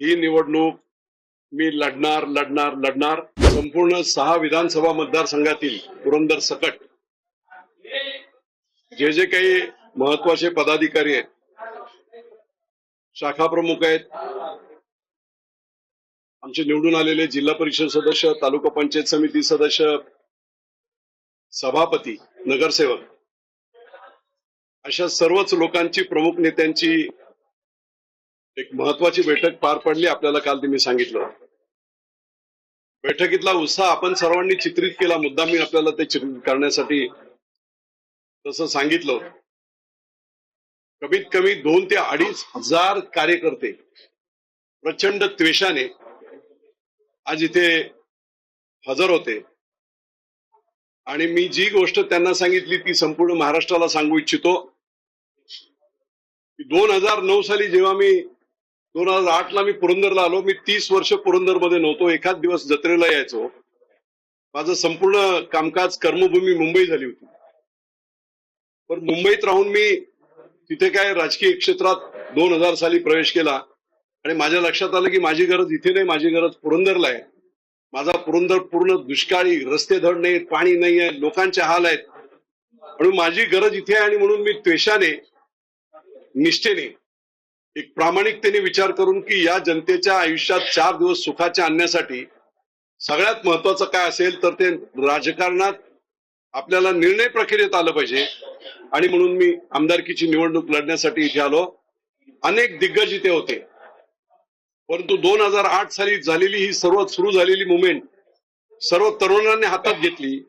ही निवडणूक मी लढणार लढणार लढणार. संपूर्ण सहा विधानसभा मतदारसंघातील पुरंदर सकट. जे जे काही महत्त्वाचे पदाधिकारी आहेत शाखा प्रमुख आहेत आमचे निवडून आलेले जिल्हा परिषद सदस्य तालुका पंचायत समिती सदस्य सभापती नगरसेवक अशा सर्वच लोकांची प्रमुख नेत्यांची एक महत्वाची बैठक पार पडली आपल्याला काल ते मी सांगितलं. बैठकीतला उत्साह आपण सर्वांनी चित्रित केला मुद्दा मी आपल्याला ते चित्रित करण्यासाठी तसं सांगितलं. कमीत कमी दोन ते अडीच हजार कार्यकर्ते प्रचंड त्वेषाने आज इथे हजर होते. आणि मी जी गोष्ट त्यांना सांगितली ती संपूर्ण महाराष्ट्राला सांगू इच्छितो. दोन हजार नऊ साली जेव्हा मी दोन हजार आठ ला मी पुरंदरला आलो. मी तीस वर्ष पुरंदरमध्ये नव्हतो. एखाद दिवस जत्रेला यायचो. माझं संपूर्ण कामकाज कर्मभूमी मुंबई झाली होती. पण मुंबईत राहून मी तिथे काय राजकीय क्षेत्रात दोन हजार साली प्रवेश केला. आणि माझ्या लक्षात आलं की माझी गरज इथे नाही माझी गरज पुरंदरला आहे. माझा पुरंदर पूर्ण दुष्काळी रस्ते धड नाही पाणी नाही आहे लोकांचे हाल आहेत. म्हणून माझी गरज इथे आहे आणि म्हणून मी त्वेषाने निष्ठेने एक प्रामाणिकतेने विचार करून की या जनतेच्या आयुष्यात चार दिवस सुखाच्या आणण्यासाठी सगळ्यात महत्वाचं काय असेल तर ते राजकारणात आपल्याला निर्णय प्रक्रियेत आलं पाहिजे. आणि म्हणून मी आमदारकीची निवडणूक लढण्यासाठी इथे आलो. अनेक दिग्गज इथे होते. परंतु दोन हजार आठ साली झालेली ही सर्व सुरू झालेली मुवमेंट सर्व तरुणांनी हातात घेतली.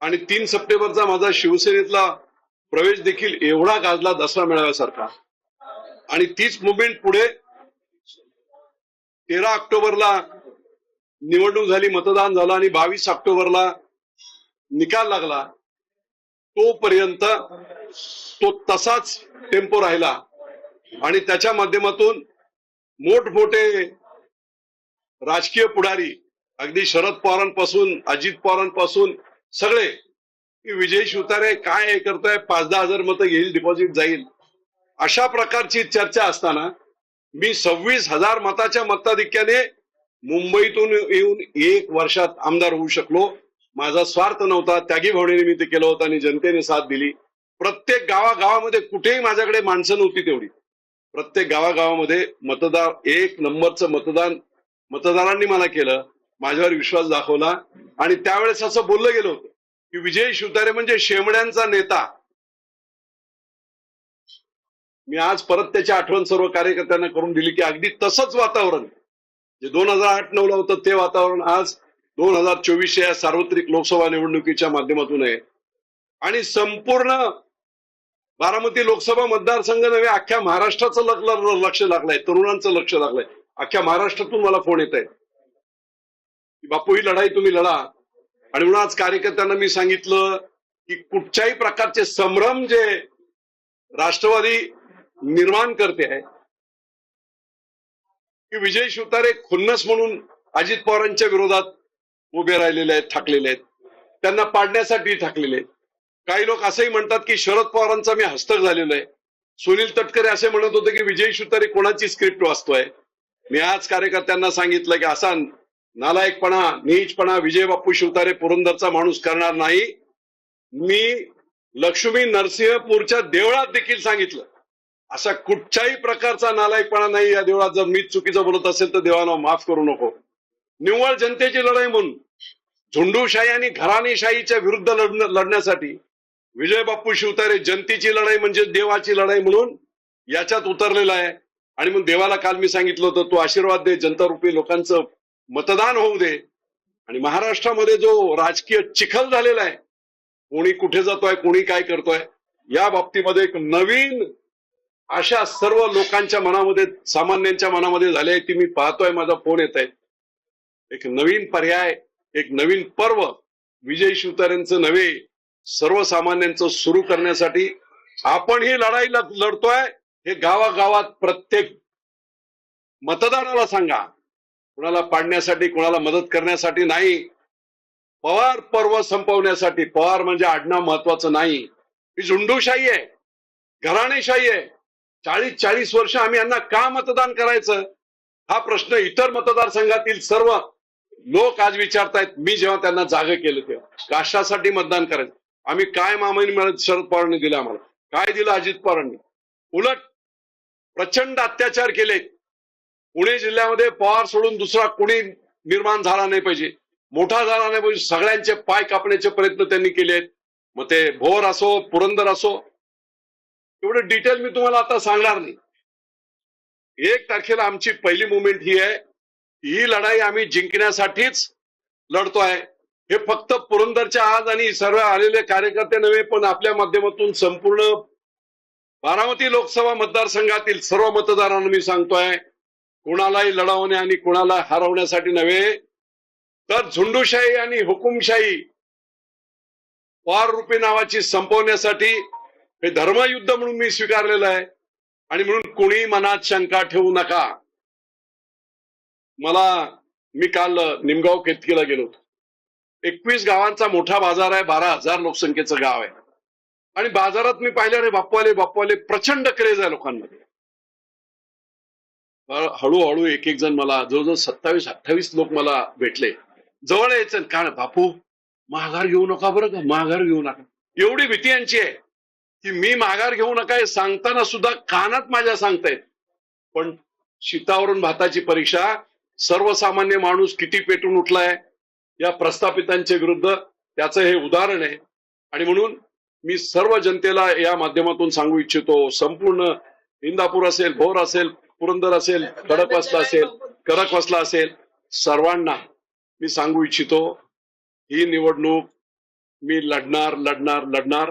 आणि तीन सप्टेंबरचा माझा शिवसेनेतला प्रवेश देखील एवढा गाजला दसरा मेळाव्यासारखा. आणि तीच मुवमेंट पुढे तेरा ऑक्टोबरला निवडणूक झाली मतदान झालं आणि बावीस ऑक्टोबरला निकाल लागला तोपर्यंत तो तसाच टेम्पो राहिला. आणि त्याच्या माध्यमातून मोठमोठे राजकीय पुढारी अगदी शरद पवारांपासून अजित पवारांपासून सगळे की विजय शिवतारे काय हे करतोय पाच दहा हजार मतं घेईल डिपॉझिट जाईल. अशा प्रकारची चर्चा असताना मी सव्वीस हजार मताच्या मताधिक्याने मुंबईतून येऊन एक वर्षात आमदार होऊ शकलो. माझा स्वार्थ नव्हता. त्यागी भावनेने मी ते केलं होतं आणि जनतेने साथ दिली. प्रत्येक गावागावामध्ये कुठेही माझ्याकडे माणसं नव्हती तेवढी. प्रत्येक गावागावामध्ये मतदार एक नंबरचं मतदान मतदारांनी मला केलं. माझ्यावर विश्वास दाखवला. आणि त्यावेळेस असं बोललं गेलं होतं की विजय शिवतारे म्हणजे शेमड्यांचा नेता. मी आज परत त्याची आठवण सर्व कार्यकर्त्यांना करून दिली की अगदी तसंच वातावरण. जे दोन हजार आठ नऊ ला होतं ते वातावरण आज दोन हजार चोवीस या सार्वत्रिक लोकसभा निवडणुकीच्या माध्यमातून आहे. आणि संपूर्ण बारामती लोकसभा मतदारसंघ नव्हे अख्ख्या महाराष्ट्राचं लक- लक्ष लागलंय तरुणांचं लक्ष लागलंय. अख्ख्या महाराष्ट्रातून मला फोन येत आहे की बापू ही लढाई तुम्ही लढा. आणि म्हणून आज कार्यकर्त्यांना मी सांगितलं की कुठच्याही प्रकारचे संभ्रम जे राष्ट्रवादी निर्माण करते आहे. की विजय शिवतारे खुन्नस म्हणून अजित पवारांच्या विरोधात उभे राहिलेले आहेत ठाकलेले आहेत. त्यांना पाडण्यासाठी ठाकलेले आहेत. काही लोक असंही म्हणतात की शरद पवारांचा मी हस्तक झालेलो आहे. सुनील तटकरे असे म्हणत होते की विजय शिवतारे कोणाची स्क्रिप्ट वाचतोय? मी आज कार्यकर्त्यांना सांगितलं की असा नालायकपणा नीचपणा विजय बाप्पू शिवतारे पुरंदरचा माणूस करणार नाही. मी लक्ष्मी नरसिंहपूरच्या देवळात देखील सांगितलं. असा कुठच्याही प्रकारचा नालायकपणा नाही या देवळात. जर मीच चुकीचं बोलत असेल तर देवाला माफ करू नको. निव्वळ जनतेची लढाई म्हणून झुंडूशाही आणि घराणेशाहीच्या विरुद्ध लढण्यासाठी विजय बाप्पू शिवतारे जनतेची लढाई म्हणजे देवाची लढाई म्हणून याच्यात उतरलेला आहे. आणि मग देवाला काल मी सांगितलं होतं तू आशीर्वाद दे जनतारूपी लोकांचं मतदान होऊ दे. आणि महाराष्ट्रामध्ये जो राजकीय चिखल झालेला आहे कोणी कुठे जातोय कोणी काय करतोय या बाबतीमध्ये एक नवीन अशा सर्व लोकांच्या मनामध्ये सामान्यांच्या मनामध्ये झाले ती मी पाहतोय माझा फोन येत आहे एक नवीन पर्याय एक नवीन पर्व. विजय शिवतारेंचं नव्हे सर्वसामान्यांचं सुरू करण्यासाठी आपण ही लढाई लढतोय. हे गावागावात प्रत्येक मतदाराला सांगा. कुणाला पाडण्यासाठी कुणाला मदत करण्यासाठी नाही. पवार पर्व संपवण्यासाठी पवार म्हणजे आडनाव महत्वाचं नाही. ही झुंडूशाही आहे. घराणेशाही आहे. चाळीस चाळीस वर्ष आम्ही यांना का मतदान करायचं? हा प्रश्न इतर मतदारसंघातील सर्व लोक आज विचारतायत. मी जेव्हा त्यांना जागे केलं तेव्हा. कशासाठी मतदान करायचं? आम्ही काय मामानी मिळत शरद पवारांनी दिलं आम्हाला? काय दिलं अजित पवारांनी? उलट प्रचंड अत्याचार केले. पुणे जिल्ह्यामध्ये पवार सोडून दुसरा कोणी निर्माण झाला नाही पाहिजे. मोठा झाला नाही पाहिजे. सगळ्यांचे पाय कापण्याचे प्रयत्न त्यांनी केले आहेत मग ते भोर असो पुरंदर असो एवढं डिटेल मी तुम्हाला आता सांगणार नाही. एक तारखेला आमची पहिली मुवमेंट ही आहे. ही लढाई आम्ही जिंकण्यासाठीच लढतोय. हे फक्त पुरंदरच्या आज आणि सर्व आलेले कार्यकर्ते नव्हे पण आपल्या माध्यमातून संपूर्ण बारामती लोकसभा मतदारसंघातील सर्व मतदारांना मी सांगतोय कुणालाही लढवणे आणि कुणाला हरवण्यासाठी नव्हे तर झुंडूशाही आणि हुकुमशाही वार रूपी नावाची संपवण्यासाठी हे धर्मयुद्ध म्हणून मी स्वीकारलेलं आहे. आणि म्हणून कुणी मनात शंका ठेवू नका. मला मी काल निमगाव केतकीला गेलो होतो. एकवीस गावांचा मोठा बाजार आहे बारा हजार लोकसंख्येचं गाव आहे. आणि बाजारात मी पाहिलं रे बाप्पाले बाप्पाले प्रचंड क्रेज आहे लोकांमध्ये. हळूहळू एक एक जण मला जवळजवळ सत्तावीस अठ्ठावीस लोक मला भेटले. जवळ यायचं कारण बापू माघार घेऊ नका बरं का? माघार घेऊ नका. एवढी भीती यांची आहे. की मी माघार घेऊ नका हे सांगताना सुद्धा कानात माझ्या सांगतायत. पण शीतावरून भाताची परीक्षा सर्वसामान्य माणूस किती पेटून उठलाय या प्रस्थापितांच्या विरुद्ध त्याचं हे उदाहरण आहे. आणि म्हणून मी सर्व जनतेला या माध्यमातून सांगू इच्छितो संपूर्ण इंदापूर असेल भोर असेल पुरंदर असेल खडकवासला असेल खडकवासला असेल सर्वांना मी सांगू इच्छितो ही निवडणूक मी लढणार लढणार लढणार.